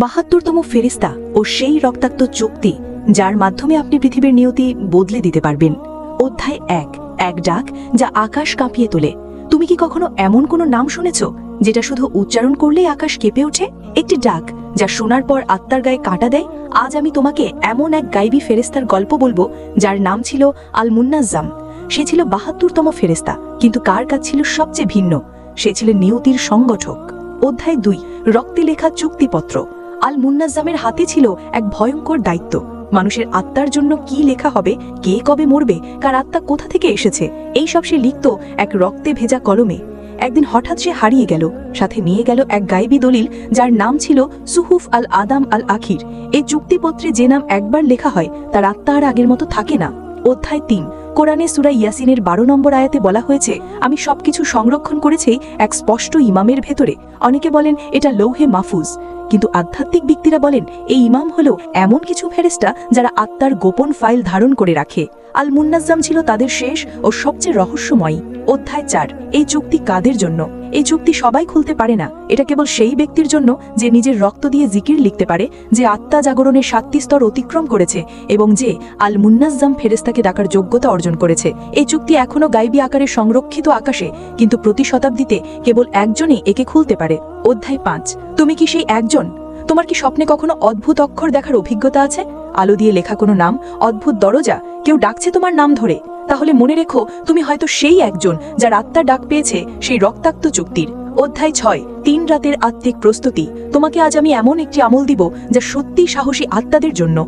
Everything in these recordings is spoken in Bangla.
বাহাত্তরতম ফেরিস্তা ও সেই রক্তাক্ত চুক্তি, যার মাধ্যমে আপনি পৃথিবীর নিয়তি বদলে দিতে পারবেন। অধ্যায় এক এক ডাক যা আকাশ কাঁপিয়ে তোলে। তুমি কি কখনো এমন কোনো নাম শুনেছ, যেটা শুধু উচ্চারণ করলেই আকাশ কেঁপে ওঠে? একটি ডাক যা শোনার পর আত্মার গায়ে কাঁটা দেয়। আজ আমি তোমাকে এমন এক গাইবি ফেরেস্তার গল্প বলব, যার নাম ছিল আল মুন্নাজ্জাম সে ছিল বাহাত্তরতম ফেরেস্তা, কিন্তু কার কাজ ছিল সবচেয়ে ভিন্ন? সে ছিল নিয়তির সংগঠক। অধ্যায় দুই, রক্তে লেখা চুক্তিপত্র। আল মুন্নাজ্জামের হাতে ছিল এক ভয়ঙ্কর দায়িত্ব। মানুষের আত্মার জন্য কি লেখা হবে, কে কবে মরবে, কার আত্মা কোথা থেকে এসেছে, এই সব সে লিখত এক রক্তে ভেজা কলমে। একদিন হঠাৎ সে হারিয়ে গেল, সাথে নিয়ে গেল এক গাইবি দলিল যার নাম ছিল সুহুফ আল আদাম আল আখির এই চুক্তিপত্রে যে নাম একবার লেখা হয়, তার আত্মা আর আগের মতো থাকে না। অধ্যায় তিন। কোরআনে সুরা ইয়াসিনের বারো নম্বর আয়াতে বলা হয়েছে, আমি সবকিছু সংরক্ষণ করেছি এক স্পষ্ট ইমামের ভেতরে। অনেকে বলেন, এটা লৌহে মাহফুজ। কিন্তু আধ্যাত্মিক ব্যক্তিরা বলেন, এই ইমাম হলো এমন কিছু ফেরেস্তা যারা আত্মার গোপন ফাইল ধারণ করে রাখে। আল মুন্নাজ্জাম ছিল তাদের শেষ ও সবচেয়ে রহস্যময়ী। অধ্যায় চার, এই চুক্তি কাদের জন্য? এই চুক্তি সবাই খুলতে পারে না। এটা কেবল সেই ব্যক্তির জন্য যে নিজের রক্ত দিয়ে জিকির লিখতে পারে, যে আত্মা জাগরণের সাতটি স্তর অতিক্রম করেছে এবং যে আল মুন্নাজ্জাম ফেরেস্তাকে ডাকার যোগ্যতা অর্জন করেছে। এই চুক্তি এখনও গাইবি আকারে সংরক্ষিত আকাশে, কিন্তু প্রতি শতাব্দীতে কেবল একজনই একে খুলতে পারে। অধ্যায় পাঁচ, তুমি কি সেই একজন তোমার কি স্বপ্নে কখনো অদ্ভুত অক্ষর দেখার অভিজ্ঞতা আছে? আলো দিয়ে লেখা কোনো নাম, অদ্ভুত দরজা, কেউ ডাকছে তোমার নাম ধরে। তাহলে মনে রেখো, তুমি হয়তো সেই একজন যার আত্মার ডাক পেয়েছে সেই রক্তাক্ত চুক্তির। অধ্যায় ছয়, তিন রাতের আত্মিক প্রস্তুতি। তোমাকে আজ আমি এমন একটি আমল দিব যা সত্যি সাহসী আত্মাদের জন্য।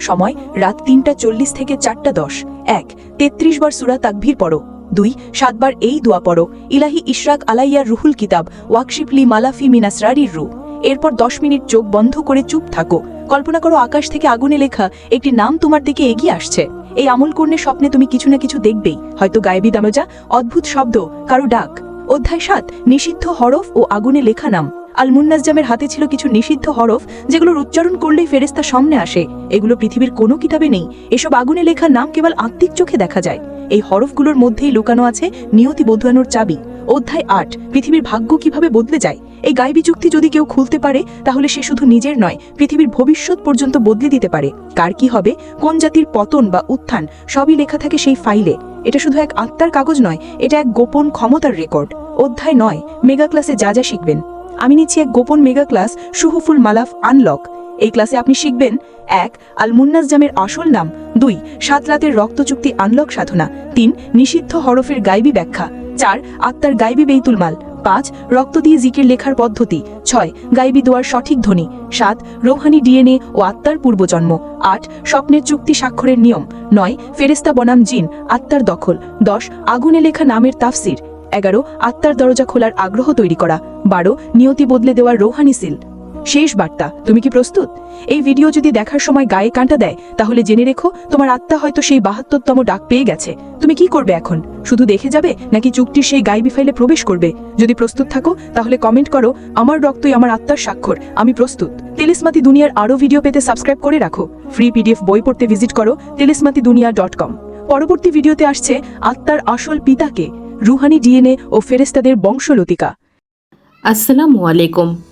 সময়, রাত তিনটা চল্লিশ থেকে চারটা দশ। এক, তেত্রিশ বার সুরা তাকভীর পড়ো। দুই, সাতবার এই দোয়া পড়ো। ইলাহি ইশরাক আলাইয়ার রুহুল কিতাব ওয়াকশিপলি মালাফি মিনাসরারির রু এরপর দশ মিনিট চোখ বন্ধ করে চুপ থাকো। কল্পনা করো আকাশ থেকে আগুনে লেখা একটি নাম তোমার দিকে এগিয়ে আসছে। এই আমল কর্ণের স্বপ্নে তুমি কিছু না কিছু দেখবেই। হয়তো গায়েবী দামজা, অদ্ভুত শব্দ, কারও ডাক। অধ্যায় সাত, নিষিদ্ধ হরফ ও আগুনে লেখা নাম। আল মুন্নাজ্জামের হাতে ছিল কিছু নিষিদ্ধ হরফ, যেগুলোর উচ্চারণ করলেই ফেরেস্তা সামনে আসে। এগুলো পৃথিবীর কোনো কিতাবে নেই। এসব আগুনে লেখা নাম কেবল আত্মিক চোখে দেখা যায়। এই হরফগুলোর মধ্যেই লুকানো আছে নিয়তি বদলানোর চাবি। অধ্যায় আট, পৃথিবীর ভাগ্য কীভাবে বদলে যায়? এই গাইবী চুক্তি যদি কেউ খুলতে পারে, তাহলে সে শুধু নিজের নয়, পৃথিবীর ভবিষ্যৎ পর্যন্ত বদলে দিতে পারে। কার কি হবে? কোন জাতির পতন বা উত্থান? সবই লেখা থাকে সেই ফাইলে। এটা শুধু এক আত্মার কাগজ নয়, এটা এক গোপন ক্ষমতার রেকর্ড। অধ্যায় নয়, মেগা ক্লাসে যা যা শিখবেন। আমি নিচ্ছি এক গোপন মেগা ক্লাস, সুহুফুল মালাফ আনলক। এই ক্লাসে আপনি শিখবেন, এক আল মুন্নাজজামের আসল নাম, দুই, সাত রাতের রক্ত চুক্তি আনলক সাধনা, তিন, নিষিদ্ধ হরফের গাইবী ব্যাখ্যা, চার, আত্মার গাইবী বেইতুল মাল। পাঁচ, রক্ত দিয়ে জিকির লেখার পদ্ধতি। ছয়, গাইবি দোয়ার সঠিক ধ্বনি। সাত, রোহানি ডিএনএ ও আত্মার পূর্বজন্ম। আট, স্বপ্নের চুক্তি স্বাক্ষরের নিয়ম। নয় ফেরেস্তা বনাম জিন, আত্মার দখল। দশ, আগুনে লেখা নামের তাফসির। এগারো, আত্মার দরজা খোলার আগ্রহ তৈরি করা। বারো, নিয়তি বদলে দেওয়ার রোহানি সিল। শেষ বার্তা। তুমি কি প্রস্তুত? এই ভিডিও যদি দেখার সময় গায়ে কাঁটা দেয়, তাহলে জেনে রেখো, তোমার আত্মা হয়তো সেই বাহাত্তরতম ডাক পেয়ে গেছে। তুমি কি করবে এখন? শুধু দেখে যাবে, নাকি চুক্তির সেই গাইবি ফাইলে প্রবেশ করবে? যদি প্রস্তুত থাকো, তাহলে কমেন্ট করো, আমার রক্তই আমার আত্মার স্বাক্ষর, আমি প্রস্তুত। তেলিসমাতি দুনিয়ার আরও ভিডিও পেতে সাবস্ক্রাইব করে রাখো। ফ্রি পিডিএফ বই পড়তে ভিজিট করো তেলিসমাতি দুনিয়া ডট কম। পরবর্তী ভিডিওতে আসছে আত্মার আসল পিতাকে, রুহানি ডিএনএ ও ফেরেস্তাদের বংশলতিকা। আসসালামু আলাইকুম।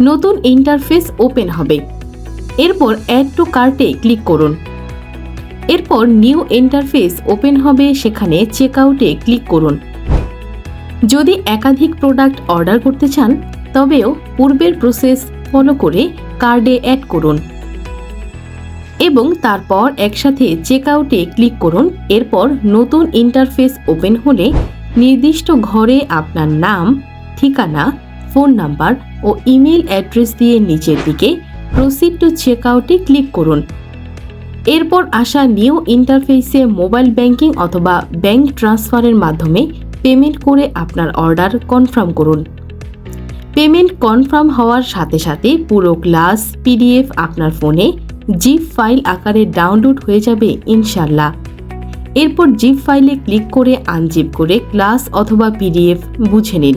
নতুন ইন্টারফেস ওপেন হবে। এরপর অ্যাড টু কার্টে ক্লিক করুন। এরপর নিউ ইন্টারফেস ওপেন হবে, সেখানে চেক আউটে ক্লিক করুন। যদি একাধিক প্রোডাক্ট অর্ডার করতে চান, তবেও পূর্বের প্রসেস ফলো করে কার্ডে অ্যাড করুন। এবং তারপর একসাথে চেক আউটে ক্লিক করুন। এরপর নতুন ইন্টারফেস ওপেন হলে নির্দিষ্ট ঘরে আপনার নাম, ঠিকানা ফোন নাম্বার ও ইমেল অ্যাড্রেস দিয়ে নিচের দিকে প্রসিড টু চেক আউটে ক্লিক করুন। এরপর আসা নিউ ইন্টারফেসে মোবাইল ব্যাংকিং অথবা ব্যাংক ট্রান্সফারের মাধ্যমে পেমেন্ট করে আপনার অর্ডার কনফার্ম করুন। পেমেন্ট কনফার্ম হওয়ার সাথে সাথে পুরো ক্লাস পিডিএফ আপনার ফোনে জিপ ফাইল আকারে ডাউনলোড হয়ে যাবে ইনশাল্লাহ এরপর জিপ ফাইলে ক্লিক করে আনজিপ করে ক্লাস অথবা পিডিএফ বুঝে নিন।